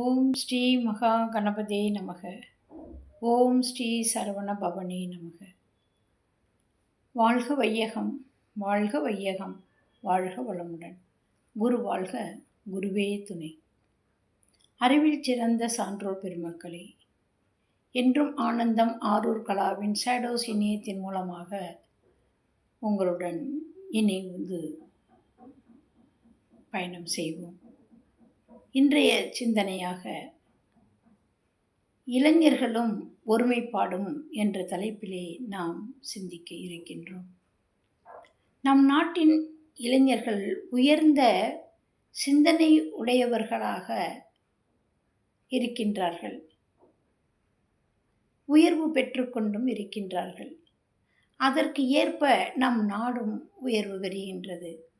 ஓம் ஸ்ரீ மகா கணபதே நமக. ஓம் ஸ்ரீ சரவண பவனே நமக. வாழ்க வையகம் வாழ்க வையகம் வாழ்க வளமுடன். குரு வாழ்க குருவே துணை. அறிவில் சிறந்த சான்றோர் பெருமக்களே என்றும் ஆனந்தம் ஆரூர் கலாவின் ஷேடோஸ் இணையத்தின் மூலமாக உங்களுடன் இணைந்து பயணம் செய்வோம். இன்றைய சிந்தனையாக இளைஞர்களும் ஒருமைப்பாடும் என்ற தலைப்பிலே நாம் சிந்திக்க இருக்கின்றோம். நம் நாட்டின் இளைஞர்கள் உயர்ந்த சிந்தனை உடையவர்களாக இருக்கின்றார்கள். உயர்வு பெற்றுக்கொண்டும் இருக்கின்றார்கள். அதற்கு ஏற்ப நம் நாடும் உயர்வு பெறுகின்றது.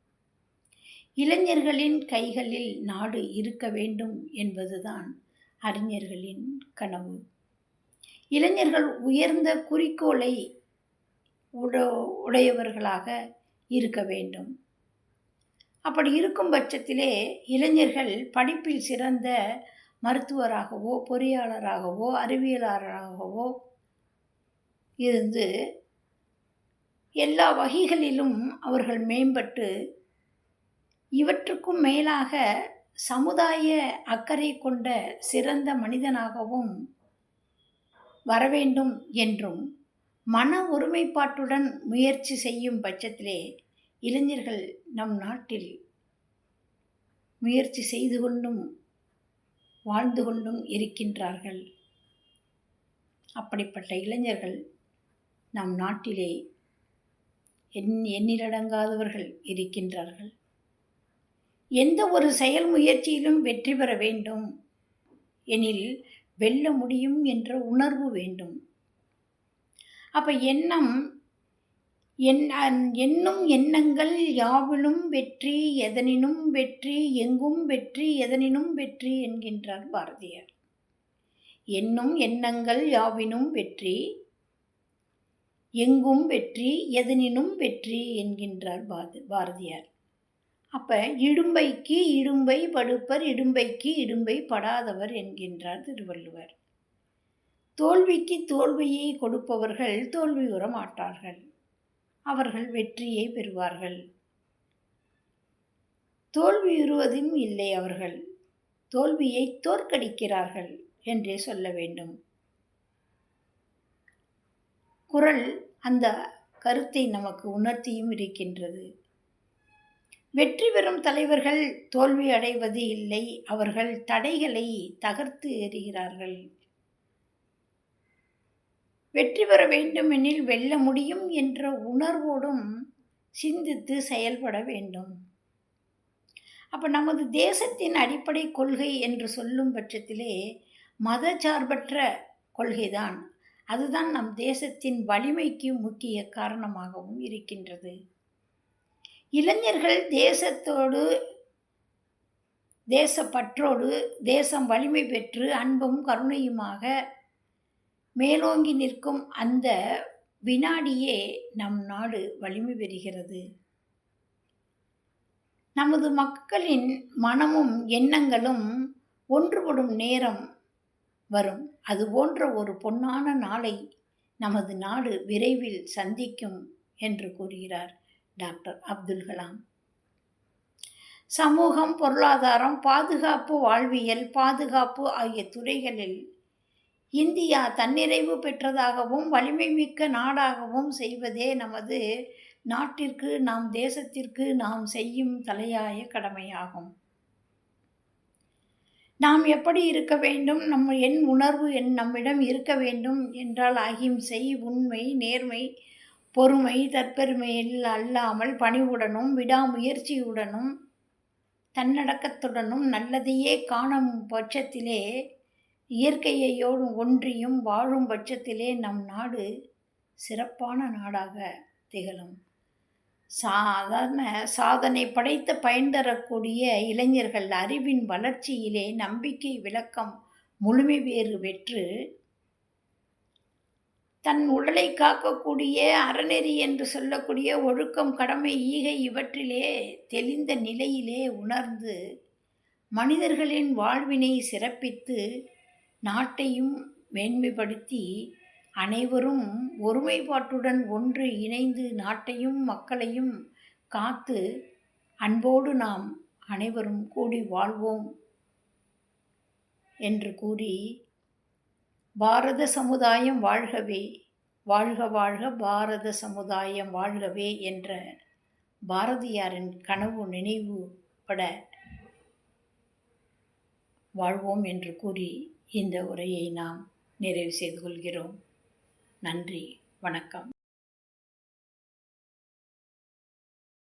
இளைஞர்களின் கைகளில் நாடு இருக்க வேண்டும் என்பதுதான் அறிஞர்களின் கனவு. இளைஞர்கள் உயர்ந்த குறிக்கோளை உட உடையவர்களாக இருக்க வேண்டும். அப்படி இருக்கும் பட்சத்திலே இளைஞர்கள் படிப்பில் சிறந்த மருத்துவராகவோ பொறியாளராகவோ அறிவியலாளராகவோ இருந்து எல்லா வகைகளிலும் அவர்கள் மேம்பட்டு இவற்றுக்கும் மேலாக சமுதாய அக்கறை கொண்ட சிறந்த மனிதனாகவும் வரவேண்டும் என்றும் மன ஒருமைப்பாட்டுடன் முயற்சி செய்யும் பட்சத்திலே இளைஞர்கள் நம் நாட்டில் முயற்சி செய்து கொண்டும் வாழ்ந்து கொண்டும் இருக்கின்றார்கள். அப்படிப்பட்ட இளைஞர்கள் நம் நாட்டிலே எண் எண்ணிலடங்காதவர்கள் இருக்கின்றார்கள். எந்த ஒரு செயல் முயற்சியிலும் வெற்றி பெற வேண்டும். எனில் வெல்ல முடியும் என்ற உணர்வு வேண்டும். அப்போ எண்ணம் என் எண்ணும் எண்ணங்கள் யாவிலும் வெற்றி எதனினும் வெற்றி எங்கும் வெற்றி எதனினும் வெற்றி என்கின்றார் பாரதியார். எண்ணும் எண்ணங்கள் யாவினும் வெற்றி எங்கும் வெற்றி எதனினும் வெற்றி என்கின்றார் பாரதியார். அப்போ இடும்பைக்கு இடும்பை படுப்பர் இடும்பைக்கு இடும்பை படாதவர் என்கின்றார் திருவள்ளுவர். தோல்விக்கு தோல்வியை கொடுப்பவர்கள் தோல்வி உற மாட்டார்கள். அவர்கள் வெற்றியை பெறுவார்கள். தோல்வியுறுவதும் இல்லை அவர்கள். தோல்வியை தோற்கடிக்கிறார்கள் என்றே சொல்ல வேண்டும். குரல் அந்த கருத்தை நமக்கு உணர்த்தியும் இருக்கின்றது. வெற்றி பெறும் தலைவர்கள் தோல்வி அடைவது இல்லை. அவர்கள் தடைகளை தகர்த்து எறிகிறார்கள். வெற்றி பெற வேண்டுமெனில் வெல்ல முடியும் என்ற உணர்வோடும் சிந்தித்து செயல்பட வேண்டும். அப்போ நமது தேசத்தின் அடிப்படை கொள்கை என்று சொல்லும் பட்சத்திலே மதச்சார்பற்ற கொள்கைதான். அதுதான் நம் தேசத்தின் வலிமைக்கு முக்கிய காரணமாகவும் இருக்கின்றது. இளைஞர்கள் தேசத்தோடு தேசப்பற்றோடு தேசம் வலிமை பெற்று அன்பும் கருணையுமாக மேலோங்கி நிற்கும் அந்த வினாடியே நம் நாடு வலிமை பெறுகிறது. நமது மக்களின் மனமும் எண்ணங்களும் ஒன்றுபடும் நேரம் வரும். அது போன்ற ஒரு பொன்னான நாளை நமது நாடு விரைவில் சந்திக்கும் என்று கூறுகிறார். டாக்டர் அப்துல் கலாம். சமூகம் பொருளாதாரம் பாதுகாப்பு வாழ்வியல் பாதுகாப்பு ஆகிய துறைகளில் இந்தியா தன்னிறைவு பெற்றதாகவும் வலிமை மிக்க நாடாகவும் செய்வதே நமது நாட்டிற்கு நாம் தேசத்திற்கு நாம் செய்யும் தலையாய கடமையாகும். நாம் எப்படி இருக்க வேண்டும்? நம்ம என் உணர்வு என் நம்மிடம் இருக்க வேண்டும் என்றால் அகிம்சை உண்மை நேர்மை பொறுமை தற்பெருமையில் அல்லாமல் பணிவுடனும் விடாமுயற்சியுடனும் தன்னடக்கத்துடனும் நல்லதையே காணும் பட்சத்திலே இயற்கையோடு ஒன்றியும் வாழும் பட்சத்திலே நம் நாடு சிறப்பான நாடாக திகழும். சாதாரண சாதனை படைத்த பயன் தரக்கூடிய இளைஞர்கள் அறிவின் வளர்ச்சியிலே நம்பிக்கை விளக்கம் முழுமை வேறு பெற்று தன் உடலை காக்கக்கூடிய அறநெறி என்று சொல்லக்கூடிய ஒழுக்கம் கடமை ஈகை இவற்றிலே தெளிந்த நிலையிலே உணர்ந்து மனிதர்களின் வாழ்வினை சிறப்பித்து நாட்டையும் மேன்மைப்படுத்தி அனைவரும் ஒருமைப்பாட்டுடன் ஒன்று இணைந்து நாட்டையும் மக்களையும் காத்து அன்போடு நாம் அனைவரும் கூடி வாழ்வோம் என்று கூறி பாரத சமுதாயம் வாழ்கவே வாழ்க வாழ்க பாரத சமுதாயம் வாழ்கவே என்ற பாரதியாரின் கனவு நினைவு பட வாழ்வோம் என்று கூறி இந்த உரையை நாம் நிறைவு செய்து கொள்கிறோம். நன்றி வணக்கம்.